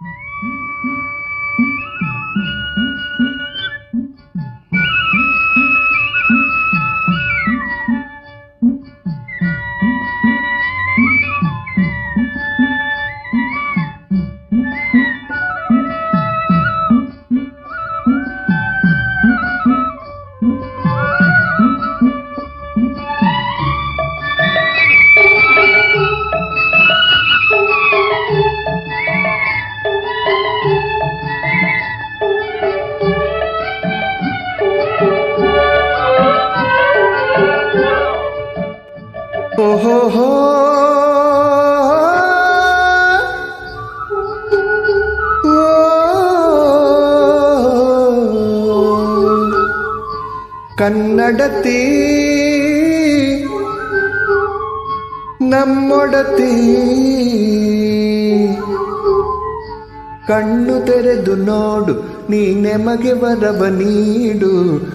Thank you. ಓಹೋ ಕನ್ನಡತಿ ನಮ್ಮೊಡತಿ ಕಣ್ಣು ತೆರೆದು ನೋಡು ನೀ ನೆಮಗೆ ವರವ ನೀಡು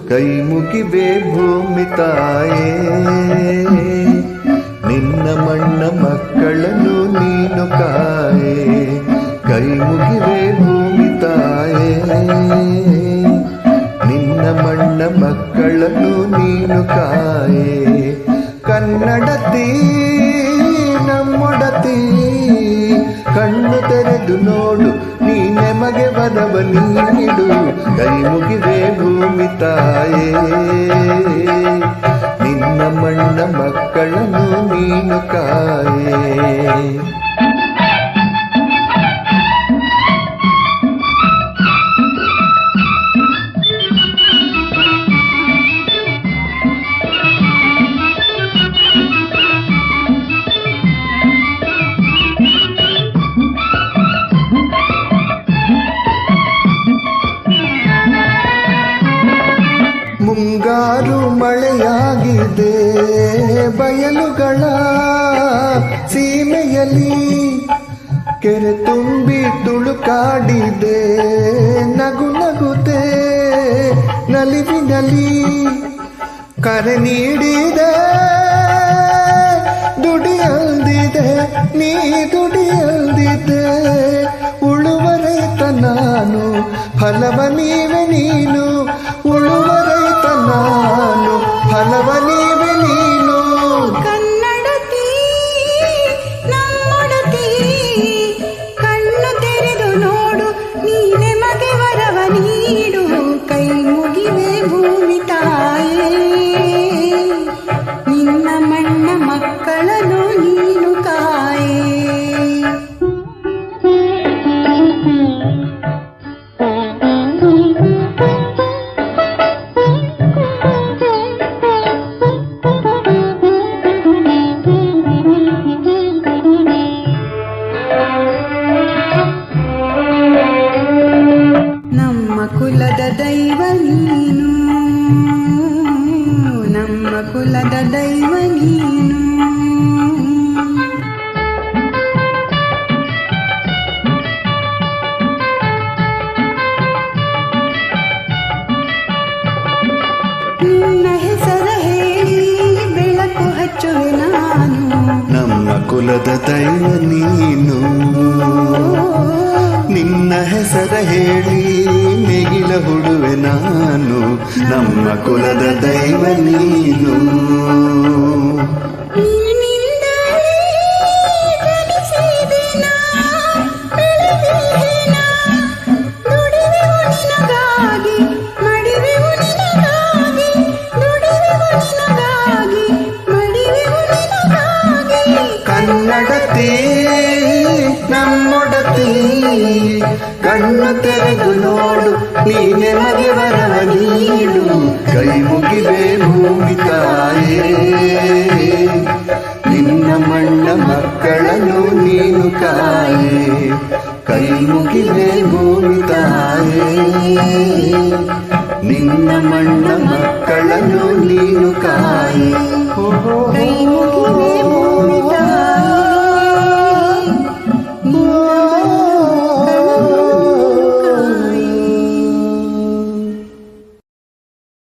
ಕೈ ಮುಗಿಬೇ ಭೂಮಿ ತಾಯೇ. ನಿನ್ನ ಮಣ್ಣ ಮಕ್ಕಳನ್ನು ನೀನು ಕಾಯೆ, ಕೈ ಮುಗಿವೆ ಭೂಮಿ ತಾಯೆ. ನಿನ್ನ ಮಣ್ಣ ಮಕ್ಕಳನ್ನು ನೀನು ಕಾಯೆ ಕನ್ನಡತಿ ನಮ್ಮೊಡತಿ ಕಣ್ಣು ತೆರೆದು ನೋಡು, ನೀ ವರವ ನೀಡು ಕೈ ಮುಗಿದೆ ಭೂಮಿ ತಾಯೇ. ಕಾಯೇ ಮುಂಗಾರು ಮಳೆಯಾಗಿದೆ. ಬಯಲುಗಳ ಸೀಮೆಯಲ್ಲಿ ಕೆರೆ ತುಂಬಿ ತುಳುಕಾಡಿದೆ, ನಗು ನಗುತೆ ನಲಿವಿನಲ್ಲಿ ಕರೆ ನೀಡಿದೆ, ದುಡಿಯಲ್ದಿದೆ, ನೀ ದುಡಿಯಲ್ದಿದೆ ಉಳುವ ರೈತ ನಾನು ಫಲವ ನೀವೆ la da da ನೇಗಿಲ ಹುಡುವೆ ನಾನು ನಮ್ಮ ಕುಲದ ದೈವ ನೀನು ಕಣ್ಣು ತೆರೆದು ನೋಡು ನೀನೆ ಮಗೆ ವರವ ನೀಡು ಕೈ ಮುಗಿವೆ ಭೂಮಿ ತಾಯೇ. ನಿನ್ನ ಮಣ್ಣ ಮಕ್ಕಳನ್ನು ನೀನು ಕಾಯೆ. ಕೈ ಮುಗಿವೆ ಭೂಮಿ ತಾಯೇ. ನಿನ್ನ ಮಣ್ಣ ಮಕ್ಕಳನ್ನು ನೀನು ಕಾಯೆ. ಓ